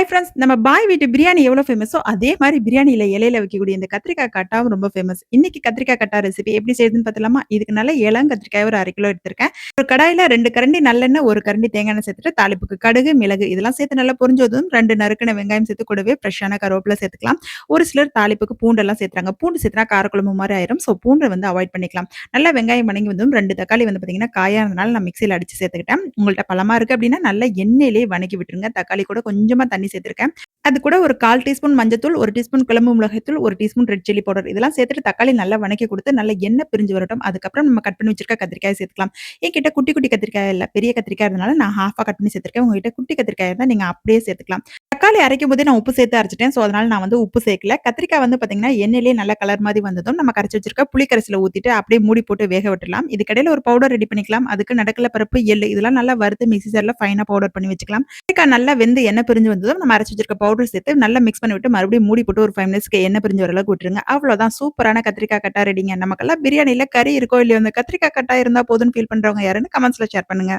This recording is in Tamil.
ஹாய் ஃப்ரெண்ட்ஸ் நம்ம பாய் வீட்டு பிரியாணி எவ்வளோ ஃபேமஸோ அதே மாதிரி பிரியாணியில் இலையில வைக்கக்கூடிய இந்த கத்திரிக்காய் கட்டாவும் ரொம்ப ஃபேமஸ் இன்னைக்கு கத்திரிக்காய் கட்டா ரெசிபி எப்படி செய்யுதுன்னு பார்த்தலாமா இதுக்கு நல்ல இளம் கத்திரிக்காய் ஒரு அரை கிலோ எடுத்திருக்கேன். ஒரு கடாயில் ரெண்டு கரண்டி நல்லெண்ணெய் ஒரு கரண்டி தேங்காய் எண்ணெய் சேர்த்துட்டு தாளிப்புக்கு கடுகு மிளகு இதெல்லாம் சேர்த்து நல்லா பொரிஞ்சதும் ரெண்டு நறுக்கின வெங்காயம் சேர்த்து கூடவே ஃப்ரெஷ்ஷான கருவேப்பிலை சேர்த்துக்கலாம். ஒரு சிலர் தாளிப்புக்கு பூண்டெல்லாம் சேர்த்துறாங்க. பூண்டு சேர்த்துனா காரக்குழம்பு மாதிரி ஆயிரும். ஸோ பூண்டை வந்து அவாய்ட் பண்ணிக்கலாம். நல்லா வெங்காயம் வணங்கி வந்தும் ரெண்டு தக்காளி வந்து பார்த்தீங்கன்னா காயானதுனால நான் மிக்சியில் அடிச்சு சேர்த்துக்கிட்டேன். உங்கள்கிட்ட பழமா இருக்கு அப்படின்னா நல்லா எண்ணெயிலே வணக்கி விட்டுருங்க. தக்காளி கூட கொஞ்சமாக தண்ணி சேர்த்துருக்கேன். அது கூட ஒரு கால் டீஸ்பூன் மஞ்சத்தூள் ஒரு டீஸ்பூன் குழம்பு மிளகாய்த்தூள் ஒரு டீஸ்பூன் ரெட் சில்லி பவுடர். இதெல்லாம் சேர்த்துட்டு தக்காளி நல்லா வணக்கி கொடுத்து நல்லா எண்ணெய் பிரிஞ்சு வரட்டும். அதுக்கப்புறம் நம்ம கட் பண்ணி வச்சிருக்க கத்திரிக்காய் சேர்த்துக்கலாம். என்கிட்ட குட்டி குட்டி கத்திரிக்காய் இல்லை பெரிய கத்திரிக்காய் இருந்தனால நான் ஹாஃபாக கட் பண்ணி சேர்த்துருக்கேன். உங்ககிட்ட குட்டி கத்திரிக்காய் இருந்தால் நீங்கள் அப்படியே சேர்த்துக்கலாம். தக்காளி அரைக்கும் போதே நான் உப்பு சேர்த்து அரைச்சிட்டேன். ஸோ அதனால நான் வந்து உப்பு சேர்க்கல. கத்திரிக்காய் வந்து பார்த்தீங்கன்னா எண்ணெயிலே நல்ல கலர் மாதிரி வந்ததும் நம்ம கரைச்சி வச்சிருக்க புளி கரைசியில் ஊற்றிட்டு அப்படியே மூடி போட்டு வேக விட்டுலாம் இதுக்கடையில் ஒரு பவுடர் ரெடி பண்ணிக்கலாம். அதுக்கு நடக்கல பருப்பு எள்ளு இதெல்லாம் நல்லா வறுத்து மிக்சி ஜாரில் ஃபைனாக பவுடர் பண்ணி வச்சுக்கலாம். கத்திரிக்காய் நல்லா வெந்து எண்ணெய் பிரிஞ்சு வந்ததும் நம்ம அரைச்சி வச்சிருக்க பவுடர் சேர்த்து நல்லா மிக்ஸ் பண்ணி விட்டு மறுபடியும் மூடி போட்டு ஒரு ஃபைவ் மினிட்ஸ்க்கு எண்ணெய் பிரிஞ்சு வர அளவுக்கு விட்டுருங்க. அவ்வளோதான் சூப்பரான கத்திரிக்காய் கட்டா ரெடிங்க நமக்கெல்லாம் பிரியாணியில் கறி இருக்கோ இல்லையோ அந்த கத்திரிக்காய் கட்டா இருந்தால் போதும்னு ஃபீல் பண்ணுறவங்க யாருன்னு கமெண்ட்ஸில் ஷேர் பண்ணுங்க.